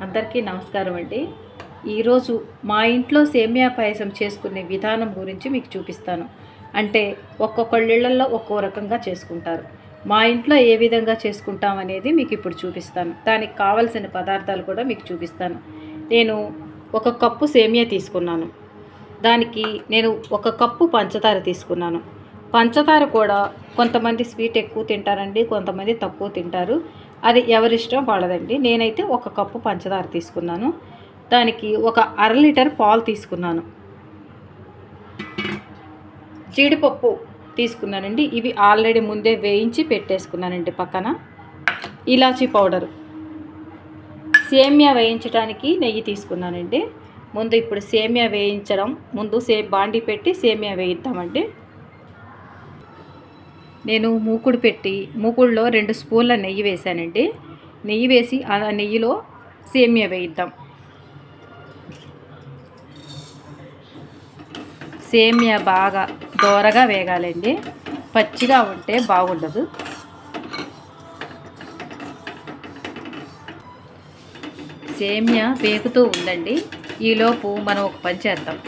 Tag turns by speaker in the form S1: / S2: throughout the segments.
S1: అందరికీ నమస్కారం అండి. ఈరోజు మా ఇంట్లో సేమియా పాయసం చేసుకునే విధానం గురించి మీకు చూపిస్తాను. అంటే ఒక్కొక్కళ్ళిళ్ళల్లో ఒక్కో రకంగా చేసుకుంటారు. మా ఇంట్లో ఏ విధంగా చేసుకుంటాం అనేది మీకు ఇప్పుడు చూపిస్తాను. దానికి కావలసిన పదార్థాలు కూడా మీకు చూపిస్తాను. నేను ఒక కప్పు సేమియా తీసుకున్నాను. దానికి నేను ఒక కప్పు పంచదార తీసుకున్నాను. పంచదార కూడా కొంతమంది స్వీట్ ఎక్కువ తింటారండి కొంతమంది తక్కువ తింటారు. అది ఎవరిష్టం వాళ్ళదండి. నేనైతే ఒక కప్పు పంచదార తీసుకున్నాను. దానికి ఒక అర లీటర్ పాలు తీసుకున్నాను. జీడిపప్పు తీసుకున్నానండి. ఇవి ఆల్రెడీ ముందే వేయించి పెట్టేసుకున్నానండి పక్కన. ఇలాచీ పౌడరు. సేమియా వేయించడానికి నెయ్యి తీసుకున్నానండి. ముందు ఇప్పుడు సేమియా వేయించడం ముందు సే బాండి పెట్టి సేమియా వేయిద్దామండి. నేను మూకుడు పెట్టి మూకుడులో రెండు స్పూన్ల నెయ్యి వేసానండి నెయ్యి వేసి ఆ నెయ్యిలో సేమియా వేయిద్దాం. సేమియా బాగా దోరగా వేగాలండి. పచ్చిగా ఉంటే బాగుండదు. సేమియా వేగుతూ ఉందండి. ఈలోపు మనం ఒక పని చేద్దాం.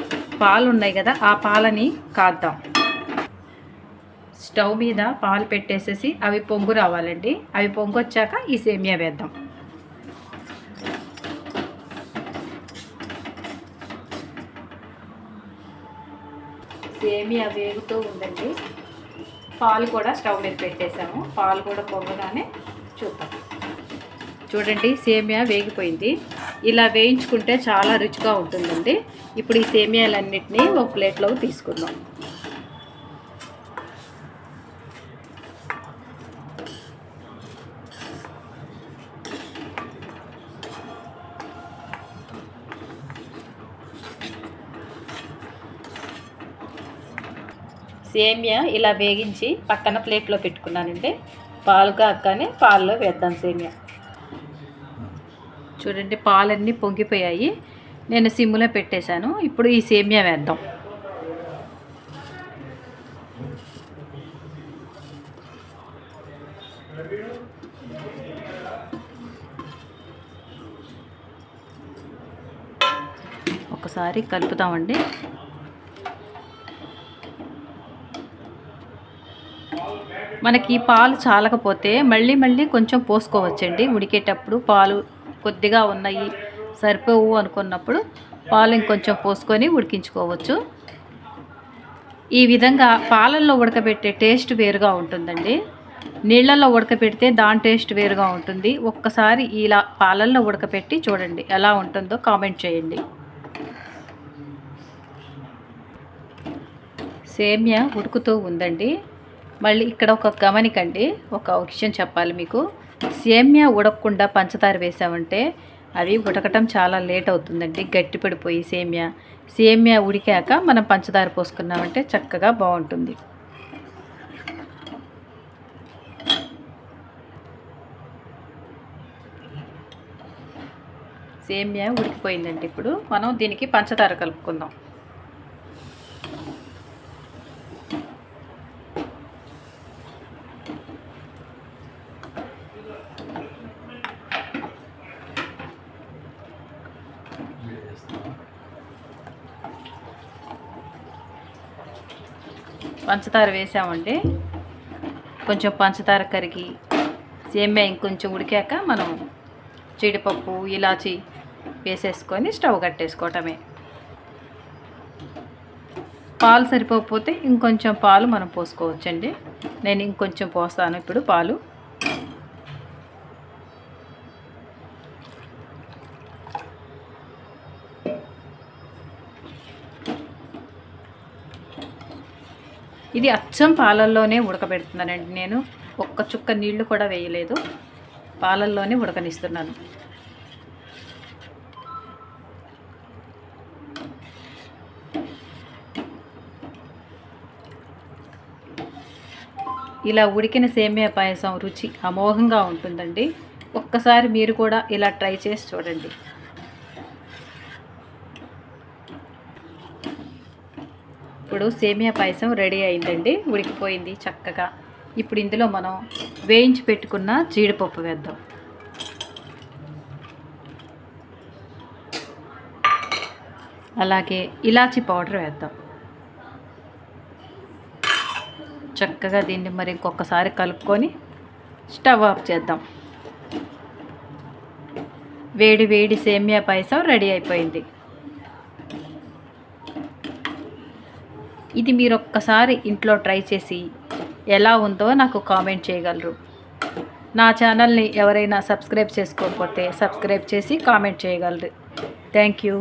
S1: పాలు ఉన్నాయి కదా ఆ పాలని కాద్దాం. స్టవ్ మీద పాలు పెట్టేసేసి అవి పొంగు రావాలండి. అవి పొంగు వచ్చాక ఈ సేమియా వేద్దాం. సేమియా వేగుతూ ఉందండి. పాలు కూడా స్టవ్ మీద పెట్టేసాము. పాలు కూడా పొంగగానే చూద్దాం. చూడండి సేమియా వేగిపోయింది. ఇలా వేయించుకుంటే చాలా రుచిగా ఉంటుందండి. ఇప్పుడు ఈ సేమియాలన్నింటినీ ఒక ప్లేట్లోకి తీసుకుందాం. సేమియా ఇలా వేగించి పక్కన ప్లేట్లో పెట్టుకున్నానండి పాలు కాకనే పాల్లో వేద్దాం సేమియా. చూడండి పాలన్నీ పొంగిపోయాయి. నేను సిమ్లో పెట్టేశాను. ఇప్పుడు ఈ సేమియా వేద్దాం. ఒకసారి కలుపుతామండి. మనకి పాలు చాలకపోతే మళ్ళీ మళ్ళీ కొంచెం పోసుకోవచ్చండి. ఉడికేటప్పుడు పాలు కొద్దిగా ఉన్నాయి సరిపోవు అనుకున్నప్పుడు పాలు ఇంకొంచెం పోసుకొని ఉడికించుకోవచ్చు. ఈ విధంగా పాలల్లో ఉడకబెట్టే టేస్ట్ వేరుగా ఉంటుందండి. నీళ్ళల్లో ఉడకబెడితే దాని టేస్ట్ వేరుగా ఉంటుంది. ఒక్కసారి ఇలా పాలల్లో ఉడకబెట్టి చూడండి ఎలా ఉంటుందో కామెంట్ చేయండి. సేమ్య ఉడుకుతూ ఉందండి. మళ్ళీ ఇక్కడ ఒక గమనికండి. ఒక విషయం చెప్పాలి మీకు. సేమ్యా ఉడకకుండా పంచదార వేసామంటే అవి ఉడకటం చాలా లేట్ అవుతుందండి. గట్టి పడిపోయి సేమ్యా. సేమ్యా ఉడికాక మనం పంచదార పోసుకున్నామంటే చక్కగా బాగుంటుంది. సేమ్యా ఉడికిపోయిందండి ఇప్పుడు. మనం దీనికి పంచదార కలుపుకుందాం. పంచదార వేసామండి. కొంచెం పంచదార కరిగి సేమ్యా ఇంకొంచెం ఉడికాక మనం జీడిపప్పు ఇలాచి వేసేసుకొని స్టవ్ కట్టేసుకోవటమే. పాలు సరిపోకపోతే ఇంకొంచెం పాలు మనం పోసుకోవచ్చండి. నేను ఇంకొంచెం పోస్తాను ఇప్పుడు పాలు. ఇది అచ్చం పాలల్లోనే ఉడకబెడుతున్నానండి నేను. ఒక్క చుక్క నీళ్ళు కూడా వేయలేదు. పాలల్లోనే ఉడకనిస్తున్నాను. ఇలా ఉడికిన సేమియా పాయసం రుచి అమోఘంగా ఉంటుందండి. ఒక్కసారి మీరు కూడా ఇలా ట్రై చేసి చూడండి. ఇప్పుడు సేమియా పాయసం రెడీ అయిందండి ఉడికిపోయింది చక్కగా. ఇప్పుడు ఇందులో మనం వేయించి పెట్టుకున్న జీడిపప్పు వేద్దాం. అలాగే ఇలాచి పౌడర్ వేద్దాం. చక్కగా దీన్ని మరి ఇంకొకసారి కలుపుకొని స్టవ్ ఆఫ్ చేద్దాం. వేడి వేడి సేమియా పాయసం రెడీ అయిపోయింది. ఇది మీరు ఒక్కసారి ఇంట్లో ట్రై చేసి ఎలా ఉందో నాకు కామెంట్ చేయగలరు. నా ఛానల్ని ఎవరైనా సబ్స్క్రైబ్ చేసుకోకపోతే సబ్స్క్రైబ్ చేసి కామెంట్ చేయగలరు. Thank you.